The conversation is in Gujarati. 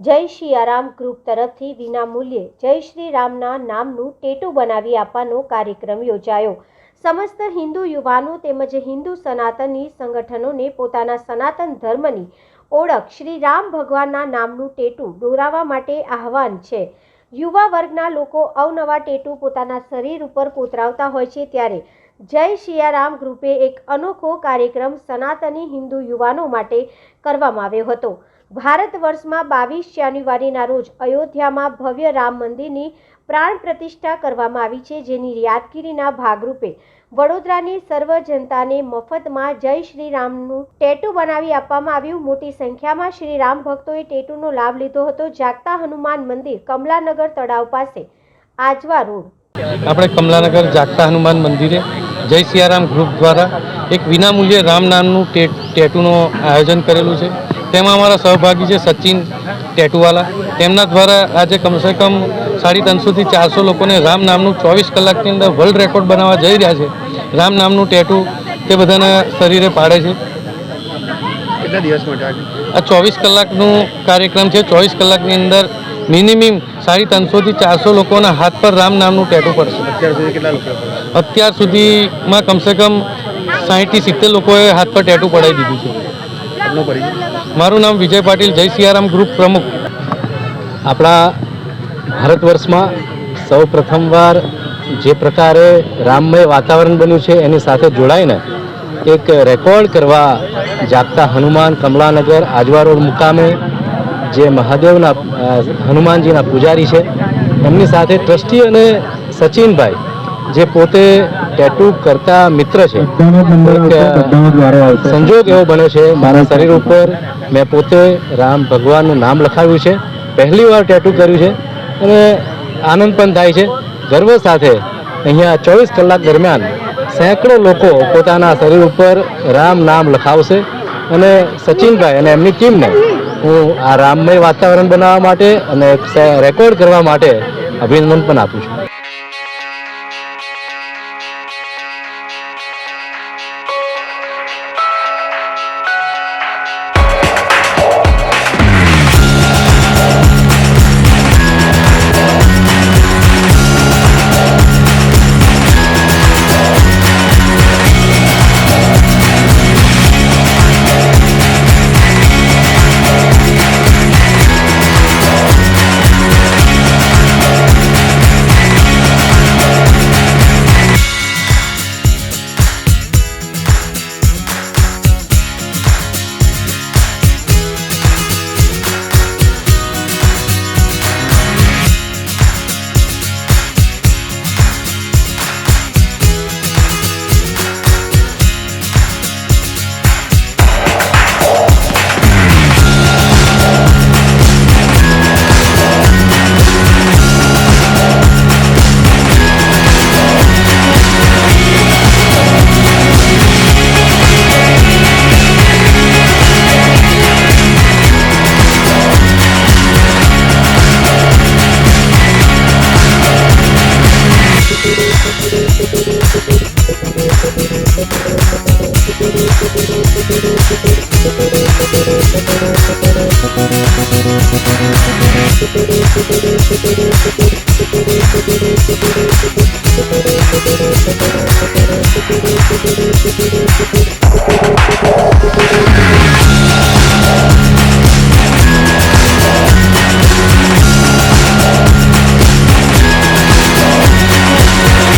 જય શિયારામ ગ્રુપ તરફથી વિનામૂલ્યે જય શ્રી રામના નામનું ટેટુ બનાવી આપવાનો કાર્યક્રમ યોજાયો. સમસ્ત હિન્દુ યુવાનો તેમજ હિન્દુ સનાતની સંગઠનોને પોતાના સનાતન ધર્મની ઓળખ શ્રી રામ ભગવાનના નામનું ટેટુ દોરાવવા માટે આહવાન છે. યુવા વર્ગના લોકો અવનવા ટેટુ પોતાના શરીર ઉપર કોતરાવતા હોય છે ત્યારે જય શિયારામ ગ્રુપે એક અનોખો કાર્યક્રમ સનાતની હિન્દુ યુવાનો માટે કરવામાં આવ્યો હતો. ભારત વર્ષમાં બાવીસ જાન્યુઆરીના રોજ અયોધ્યામાં ભવ્ય રામ મંદિરની પ્રાણ પ્રતિષ્ઠા કરવામાં આવી છે, જેની યાદગીરીના ભાગરૂપે વડોદરાની સર્વ જનતાને મફતમાં જય શ્રી રામનું ટેટુ બનાવી આપવામાં આવ્યું. મોટી સંખ્યામાં શ્રી રામ ભક્તોએ ટેટુનો લાભ લીધો હતો. જાગતા હનુમાન મંદિર કમલાનગર તળાવ પાસે, આજવા રોડ. આપણે કમલાનગર જાગતા હનુમાન મંદિરે જય સિયારામ ગ્રુપ દ્વારા એક વિનામૂલ્યે રામ નામનું ટેટુનું આયોજન કરેલું છે. તેમાં અમારા સહભાગી છે સચિન ટેટુવાલા. તેમના દ્વારા આજે કમસે કમ સાડી ત્રણસોથી ચારસો લોકોને રામ નામનું ચોવીસ કલાકની અંદર વર્લ્ડ રેકોર્ડ બનાવવા જઈ રહ્યા છે. રામ નામનું ટેટુ તે બધાના શરીરે પાડે છે. કેટલા દિવસ માટે આ ચોવીસ કલાકનું કાર્યક્રમ છે. ચોવીસ કલાકની અંદર મિનિમમ સાડી ત્રણસોથી ચારસો લોકોના હાથ પર રામ નામનું ટેટુ પડશે. અત્યાર સુધી કેટલા લોકો અત્યાર સુધીમાં કમસે કમ સાહીઠથી સિત્તેર લોકોએ હાથ પર ટેટુ પડાવી દીધું છે. મારું નામ વિજય પાટીલ, જય સિયારામ ગ્રુપ પ્રમુખ. આપણા ભારત વર્ષમાં સૌ પ્રથમવાર જે પ્રકારે રામમય વાતાવરણ બન્યું છે, એની સાથે જોડાઈને એક રેકોર્ડ કરવા જાગતા હનુમાન કમલાનગર આજવા રોડ મુકામે જે મહાદેવના હનુમાનજીના પૂજારી છે, એમની સાથે ટ્રસ્ટી અને સચિનભાઈ જે પોતે ટેટુ કરતા મિત્ર છે. સંજોગ એવો બન્યો છે મારા શરીર ઉપર મેં પોતે રામ ભગવાનનું નામ લખાવ્યું છે. પહેલી વાર ટેટુ કર્યું છે અને આનંદ પણ થાય છે. ગર્વ સાથે અહીંયા ચોવીસ કલાક દરમિયાન સેંકડો લોકો પોતાના શરીર ઉપર રામ નામ લખાવશે અને સચિનભાઈ અને એમની ટીમને હું આ રામમય વાતાવરણ બનાવવા માટે અને રેકોર્ડ કરવા માટે અભિનંદન પણ આપું છું. Thank